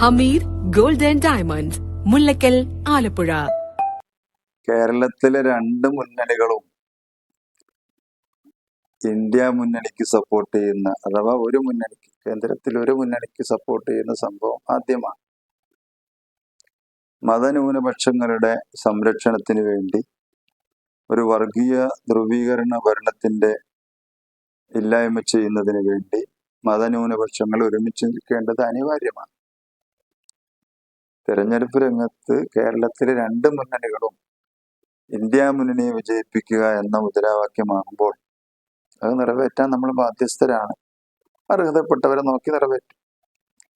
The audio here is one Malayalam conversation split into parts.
Hameer gold and diamond Mullakkal Alappuzha. കേരളത്തിലെ രണ്ട് മുന്നണികളും ഇന്ത്യ മുന്നണിക്ക് സപ്പോർട്ട് ചെയ്യുന്ന അഥവാ ഒരു മുന്നണിക്ക് കേന്ദ്രത്തിൽ ഒരു മുന്നണിക്ക് സപ്പോർട്ട് ചെയ്യുന്ന സംഭവം ആദ്യമാണ്. മതന്യൂനപക്ഷങ്ങളുടെ സംരക്ഷണത്തിന് വേണ്ടി ഒരു വർഗീയ ധ്രുവീകരണ ഭരണത്തിന്റെ ഇല്ലായ്മ ചെയ്യുന്നതിന് വേണ്ടി മതന്യൂനപക്ഷങ്ങൾ ഒരുമിച്ച് നിൽക്കേണ്ടത് അനിവാര്യമാണ്. തെരഞ്ഞെടുപ്പ് രംഗത്ത് കേരളത്തിലെ രണ്ട് മുന്നണികളും ഇന്ത്യ മുന്നണിയെ വിജയിപ്പിക്കുക എന്ന മുദ്രാവാക്യമാകുമ്പോൾ അത് നിറവേറ്റാൻ നമ്മൾ ബാധ്യസ്ഥരാണ്. അർഹതപ്പെട്ടവരെ നോക്കി നിറവേറ്റും.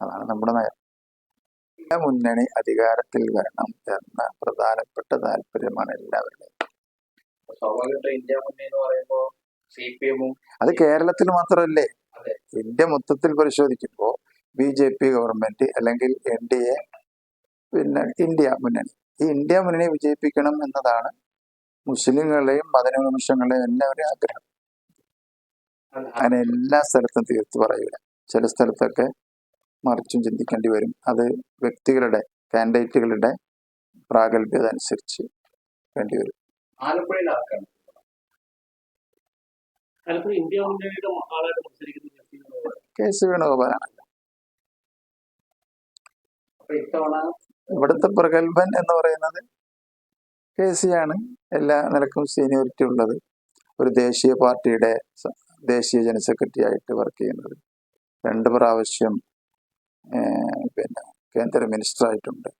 അതാണ് നമ്മുടെ നയം. മുന്നണി അധികാരത്തിൽ വരണം എന്ന പ്രധാനപ്പെട്ട താല്പര്യമാണ് എല്ലാവരുടെയും. അത് കേരളത്തിൽ മാത്രമല്ലേ? ഇന്ത്യ മൊത്തത്തിൽ പരിശോധിക്കുമ്പോൾ ബി ജെ പി ഗവൺമെന്റ് അല്ലെങ്കിൽ എൻ ഡി എ പിന്നെ ഇന്ത്യ മുന്നണി. ഈ ഇന്ത്യ മുന്നണി വിജയിപ്പിക്കണം എന്നതാണ് മുസ്ലിങ്ങളെയും മതന്യൂനപക്ഷങ്ങളെയും എല്ലാവരും ആഗ്രഹം. അങ്ങനെ എല്ലാ സ്ഥലത്തും തീർത്ത് പറയൂല ചില സ്ഥലത്തൊക്കെ മറിച്ചും ചിന്തിക്കേണ്ടി വരും. അത് വ്യക്തികളുടെ കാൻഡിഡേറ്റുകളുടെ പ്രാഗൽഭ്യത അനുസരിച്ച് വേണ്ടി വരും. കെ സി വേണുഗോപാലാണ്. അപ്പൊ ഇത്തവണ ഇവിടുത്തെ പ്രഗത്ഭൻ എന്ന് പറയുന്നത് കെ ആണ്. എല്ലാ നിലക്കും സീനിയോറിറ്റി ഉള്ളത്. ഒരു ദേശീയ പാർട്ടിയുടെ ദേശീയ ജനറൽ സെക്രട്ടറി ആയിട്ട് വർക്ക് ചെയ്യുന്നത്. രണ്ട് പ്രാവശ്യം പിന്നെ കേന്ദ്ര മിനിസ്റ്റർ ആയിട്ടുണ്ട്.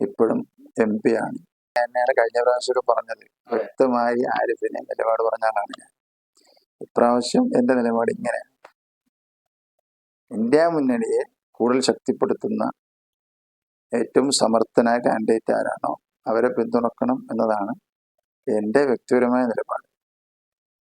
ഇപ്പോഴും എം പി ആണ്. തന്നെയാണ് കഴിഞ്ഞ പ്രാവശ്യമൊക്കെ പറഞ്ഞത്. വ്യക്തമായി ആരിഫിനെ നിലപാട് പറഞ്ഞ ആളാണ് ഞാൻ. ഇപ്രാവശ്യം എന്റെ നിലപാട് ഇങ്ങനെ. ഇന്ത്യ മുന്നണിയെ കൂടുതൽ ശക്തിപ്പെടുത്തുന്ന ഏറ്റവും സമർത്ഥനായ കാൻഡിഡേറ്റ് ആരാണോ? അവരെ പിന്തുണക്കണം എന്നതാണ് എന്റെ വ്യക്തിപരമായ നിലപാട്.